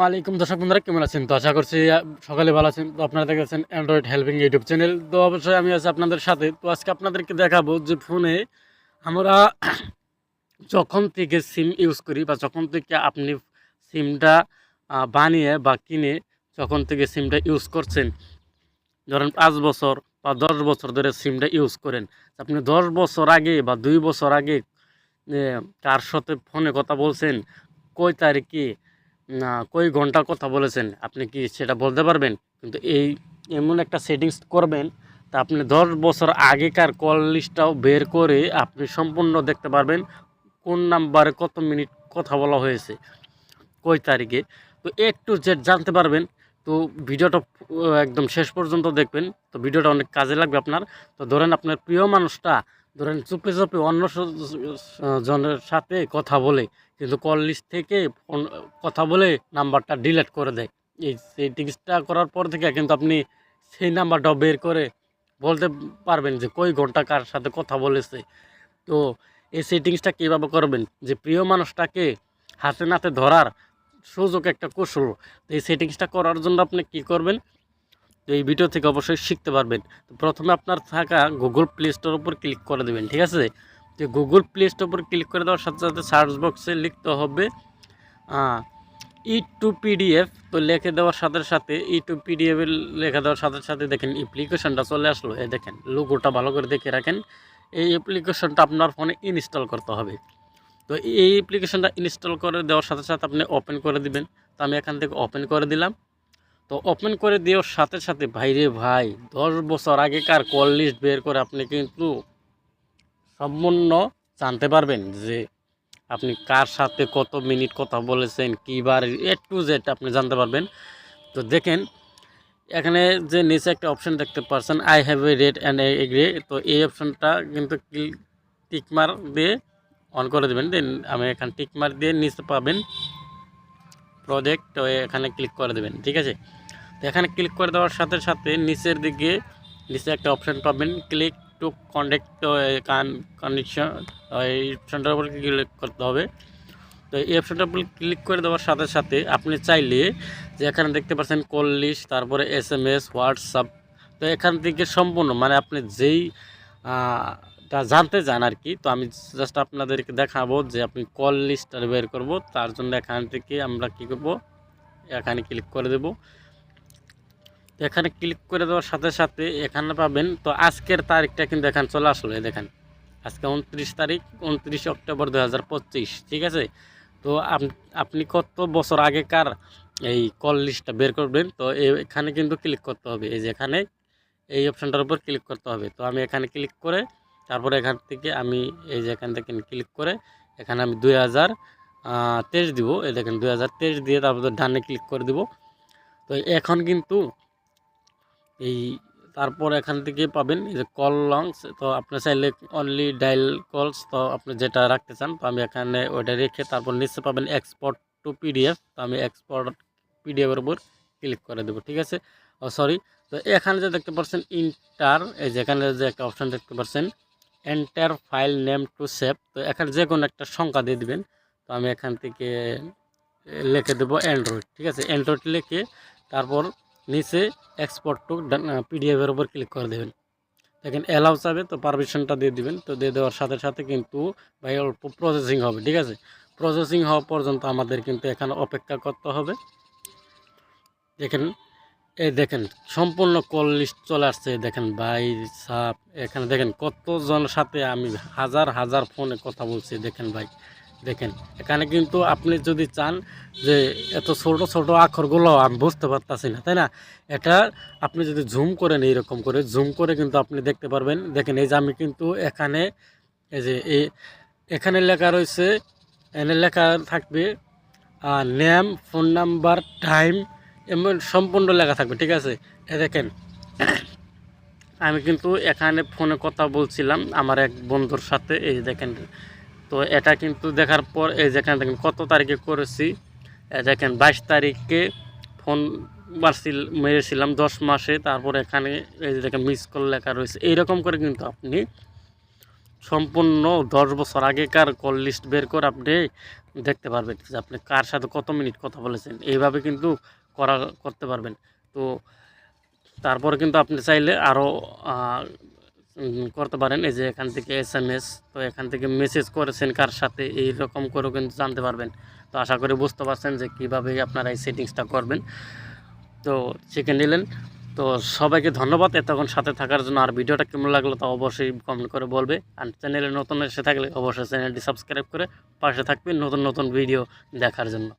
ওয়ালাইকুম দর্শক বন্ধুরা, কেমন আছেন? তো আশা করছি সকালে ভালো আছেন। তো আপনারা দেখেছেন অ্যান্ড্রয়েড হেল্পিং ইউটিউব চ্যানেল তো অবশ্যই আমি আছি আপনাদের সাথে। তো আজকে আপনাদেরকে দেখাবো যে ফোনে আমরা যখন থেকে সিম ইউজ করি বা যখন থেকে আপনি সিমটা বানিয়ে বা কিনে যখন থেকে সিমটা ইউজ করছেন, ধরেন পাঁচ বছর বা দশ বছর ধরে সিমটা ইউজ করেন। আপনি দশ বছর আগে বা দুই বছর আগে কার সাথে ফোনে কথা বলছেন কই তারিখে কই ঘণ্টা কথা বলেছেন? আপনি কি সেটা বলতে পারবেন? কিন্তু এই এমন একটা সেটিংস করবেন, তা আপনি দশ বছর আগেকার কল লিস্টটাও বের করে আপনি সম্পূর্ণ দেখতে পারবেন কোন নাম্বারে কত মিনিট কথা বলা হয়েছে কই তারিখে। তো এ টু জেড জানতে পারবেন। তো ভিডিওটা একদম শেষ পর্যন্ত দেখবেন। তো ভিডিওটা অনেক কাজে লাগবে আপনার। তো ধরেন আপনার প্রিয় মানুষটা, ধরেন চুপে চুপে অন্য জনের সাথে কথা বলে কিন্তু কল লিস্ট থেকে ফোন কথা বলে নাম্বারটা ডিলিট করে দেয়। এই, সেই সেটিংসটা করার পর থেকে কিন্তু আপনি সেই নাম্বারটাও বের করে বলতে পারবেন যে কই ঘণ্টা কার সাথে কথা বলেছে। তো এই সেটিংসটা কীভাবে করবেন? যে প্রিয় মানুষটাকে হাতে নাতে ধরার সুযোগ একটা কৌশল। তো এই সেটিংসটা করার জন্য আপনি কি করবেন? তো এই ভিডিও থেকে অবশ্যই শিখতে পারবেন। তো প্রথমে আপনার থাকা গুগল প্লে স্টোর উপর ক্লিক করে দেবেন, ঠিক আছে? তো গুগল প্লে স্টোর ক্লিক করে দেওয়ার সাথে সাথে সার্চ বক্সে লিখতে হবে ই টু পিডিএফ তো লিখে দেওয়ার সাথে সাথে ই টু পিডিএফ লেখা দেওয়ার সাথে সাথে দেখেন অ্যাপ্লিকেশনটা চলে আসলো। এই দেখেন লোগোটা ভালো করে দেখে রাখেন। এই অ্যাপ্লিকেশনটা আপনার ফোনে ইনস্টল করতে হবে। তো এই অ্যাপ্লিকেশনটা ইনস্টল করে দেওয়ার সাথে সাথে আপনি ওপেন করে দিবেন। তো আমি এখান থেকে ওপেন করে দিলাম। তো ওপেন করে দেওয়ার সাথে সাথে, ভাইরে ভাই, দশ বছর আগেকার কল লিস্ট বের করে আপনি কিন্তু সম্পূর্ণ জানতে পারবেন যে আপনি কার সাথে কত মিনিট কথা বলেছেন, কী বার, এ টু জেড আপনি জানতে পারবেন। তো দেখেন, এখানে যে নিচে একটা অপশন দেখতে পাচ্ছেন I have a read and agree তো এই অপশনটা কিন্তু টিকমার দিয়ে অন করে দেবেন। দেন আমি এখানে টিকমার দিয়ে নিচে পাবেন প্রজেক্ট তো এখানে ক্লিক করে দেবেন, ঠিক আছে? তো এখানে ক্লিক করে দেওয়ার সাথে সাথে নিচের দিকে নিচে একটা অপশন পাবেন ক্লিক টু কন্ডাক্ট কানেকশন এই অপশনটার উপর ক্লিক করতে হবে। তো এই অপশনটার ক্লিক করে দেওয়ার সাথে সাথে আপনি চাইলে যে এখানে দেখতে পাচ্ছেন কল লিস্ট তারপরে এস এম এস হোয়াটসঅ্যাপ তো এখান থেকে সম্পূর্ণ মানে আপনি যেই টা জানতে চান আর কি, তো আমি জাস্ট আপনাদেরকে দেখাবো যে আপনি কল লিস্টটা বের করব, তার জন্য এখান থেকে আমরা কি করব, এখানে ক্লিক করে দেব। তো এখানে ক্লিক করে দেওয়ার সাথে সাথে এখানে পাবেন, তো আজকের তারিখটা কিন্তু এখানে চলে আসলো দেখেন। আজকে উনত্রিশ তারিখ, উনত্রিশ অক্টোবর দু হাজার পঁচিশ, ঠিক আছে? তো আপ- আপনি কত বছর আগেকার এই কল লিস্টটা বের করবেন, তো এখানে কিন্তু ক্লিক করতে হবে। এই যে এখানে এই অপশানটার উপর ক্লিক করতে হবে। তো আমি এখানে ক্লিক করে, তারপরে এখান থেকে আমি এই যে এখান থেকে ক্লিক করে, এখানে আমি দুই হাজার তেইশ দিব। এই দেখেন, দুই হাজার তেইশ দিয়ে তারপর ডানে ক্লিক করে দিব। তো এখন কিন্তু এই তারপর এখান থেকে পাবেন এই যে কল লংস তো আপনি চাইলে অনলি ডাইল কলস তো আপনি যেটা রাখতে চান, তো আমি এখানে ওইটা রেখে তারপর নিচে পাবেন এক্সপোর্ট টু পিডিএফ তো আমি এক্সপোর্ট পিডিএফের উপর ক্লিক করে দেবো, ঠিক আছে? ও সরি তো এখানে যে দেখতে পাচ্ছেন ইন্টার এই যে এখানে যে একটা অপশান দেখতে পাচ্ছেন enter file name to save তো এখানে যে কোনো একটা সংখ্যা দিয়ে দিবেন, তো আমি এখান থেকে লিখে দেবো অ্যান্ড্রয়েড ঠিক আছে? অ্যান্ড্রয়েড লিখে তারপর নিচে এক্সপোর্ট টু পিডিএফের উপর ক্লিক করে দেবেন। দেখেন অ্যালাউ চাবে, তো পারমিশনটা দিয়ে দিবেন। তো দিয়ে দেওয়ার সাথে সাথে কিন্তু ভাই অল্প প্রসেসিং হবে, ঠিক আছে? প্রসেসিং হওয়া পর্যন্ত আমাদের কিন্তু এখানে অপেক্ষা করতে হবে। দেখেন, এই দেখেন, সম্পূর্ণ কল লিস্ট চলে আসছে। দেখেন ভাই সাপ এখানে দেখেন কতজনের সাথে আমি হাজার হাজার ফোনে কথা বলছি। দেখেন ভাই দেখেন, এখানে কিন্তু আপনি যদি চান যে এত ছোট ছোট আখরগুলো আমি বুঝতে পারতাছি না, তাই না? এটা আপনি যদি জুম করেন এইরকম করে, জুম করে কিন্তু আপনি দেখতে পারবেন। দেখেন, এই যে আমি কিন্তু এখানে, এই যে এই, এখানে লেখা রয়েছে, এখানে লেখা থাকবে নেম ফোন নাম্বার টাইম এমন সম্পূর্ণ লেখা থাকবে, ঠিক আছে? এ দেখেন, আমি কিন্তু এখানে ফোনে কথা বলছিলাম আমার এক বন্ধুর সাথে, এই দেখেন তো এটা কিন্তু দেখার পর এই যেখানে দেখেন কত তারিখে করেছি? দেখেন, বাইশ তারিখে ফোন মারছিল, মেরেছিলাম দশ মাসে, তারপর এখানে এই যে দেখেন মিস কল লেখা রয়েছে। এইরকম করে কিন্তু আপনি সম্পূর্ণ দশ বছর আগেকার কল লিস্ট বের করে আপনি দেখতে পারবেন যে আপনি কার সাথে কত মিনিট কথা বলেছেন। এইভাবে কিন্তু করা, করতে পারবেন। তো তারপর কিন্তু আপনি চাইলে আরও করতে পারেন। এই যে এখান থেকে এস এম এস তো এখান থেকে মেসেজ করেছেন কার সাথে এই রকম করেও কিন্তু জানতে পারবেন। তো আশা করি বুঝতে পারছেন যে কীভাবে আপনারা এই সেটিংসটা করবেন। তো শিখে নিলেন। তো সবাইকে ধন্যবাদ এতক্ষণ সাথে থাকার জন্য। আর ভিডিওটা কেমন লাগল তা অবশ্যই কমেন্ট করে বলবে। আর চ্যানেলে নতুন এসে থাকলে অবশ্যই চ্যানেলটি সাবস্ক্রাইব করে পাশে থাকবেন নতুন নতুন ভিডিও দেখার জন্য।